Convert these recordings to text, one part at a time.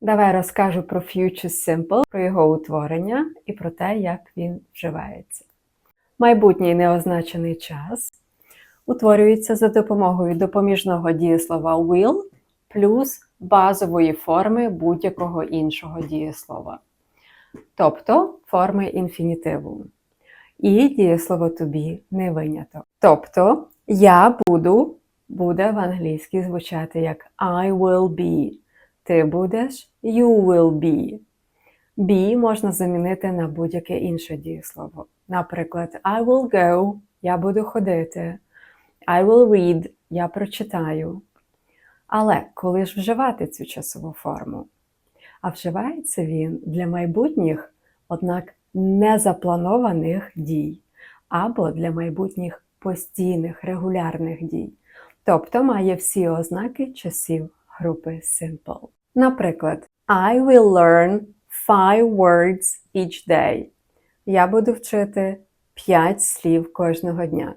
Давай розкажу про Future Simple, про його утворення і про те, як він вживається. Майбутній неозначений час утворюється за допомогою допоміжного дієслова will плюс базової форми будь-якого іншого дієслова, тобто форми інфінітиву. І дієслово be не виняток. Тобто я буду буде в англійській звучати як I will be. Ти будеш you will be. Be можна замінити на будь-яке інше дієслово. Наприклад, I will go, я буду ходити. I will read, я прочитаю. Але коли ж вживати цю часову форму? А вживається він для майбутніх, однак незапланованих дій, або для майбутніх постійних регулярних дій. Тобто має всі ознаки часів групи Simple. Наприклад, I will learn five words each day. Я буду вчити 5 слів кожного дня.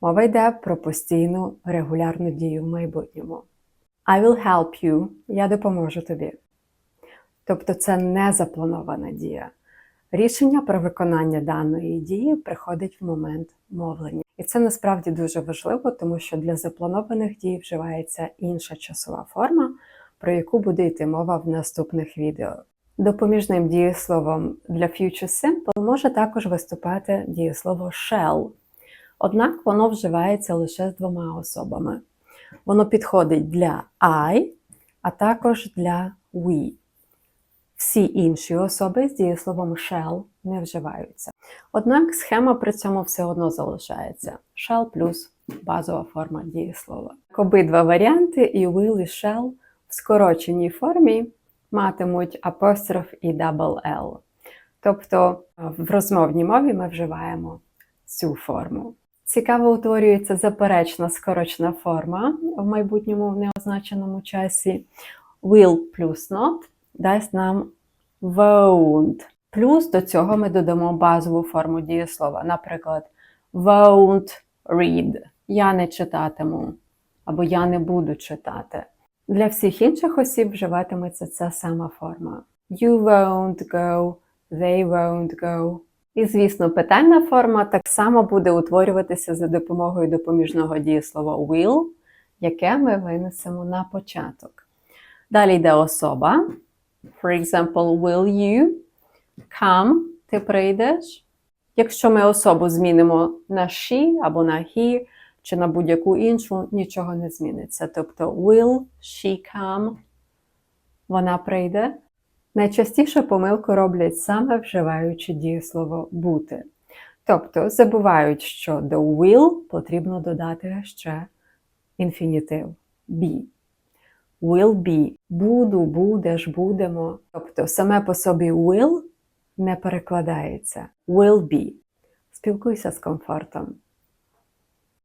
Мова йде про постійну регулярну дію в майбутньому. I will help you. Я допоможу тобі. Тобто це не запланована дія. Рішення про виконання даної дії приходить в момент мовлення. І це насправді дуже важливо, тому що для запланованих дій вживається інша часова форма, про яку буде йти мова в наступних відео. Допоміжним дієсловом для Future Simple може також виступати дієслово shall. Однак воно вживається лише з двома особами. Воно підходить для I, а також для we. Всі інші особи з дієсловом shall не вживаються. Однак схема при цьому все одно залишається. Shall плюс базова форма дієслова. Обидва варіанти і will, і shall в скороченій формі матимуть апостроф і double L. Тобто в розмовній мові ми вживаємо цю форму. Цікаво утворюється заперечна скорочна форма в майбутньому в неозначеному часі. Will плюс not дасть нам won't. Плюс до цього ми додамо базову форму дієслова. Наприклад, won't read. Я не читатиму. Або я не буду читати. Для всіх інших осіб вживатиметься ця сама форма. You won't go, they won't go. І, звісно, питальна форма так само буде утворюватися за допомогою допоміжного дієслова will, яке ми винесемо на початок. Далі йде особа. For example, will you come? Ти прийдеш. Якщо ми особу змінимо на she або на he, чи на будь-яку іншу, нічого не зміниться. Тобто will she come? Вона прийде. Найчастіше помилку роблять саме вживаючи дієслово бути. Тобто забувають, що до will потрібно додати ще інфінітив be. Will be. Буду, будеш, будемо. Тобто саме по собі will не перекладається. Will be. Спілкуйся з комфортом.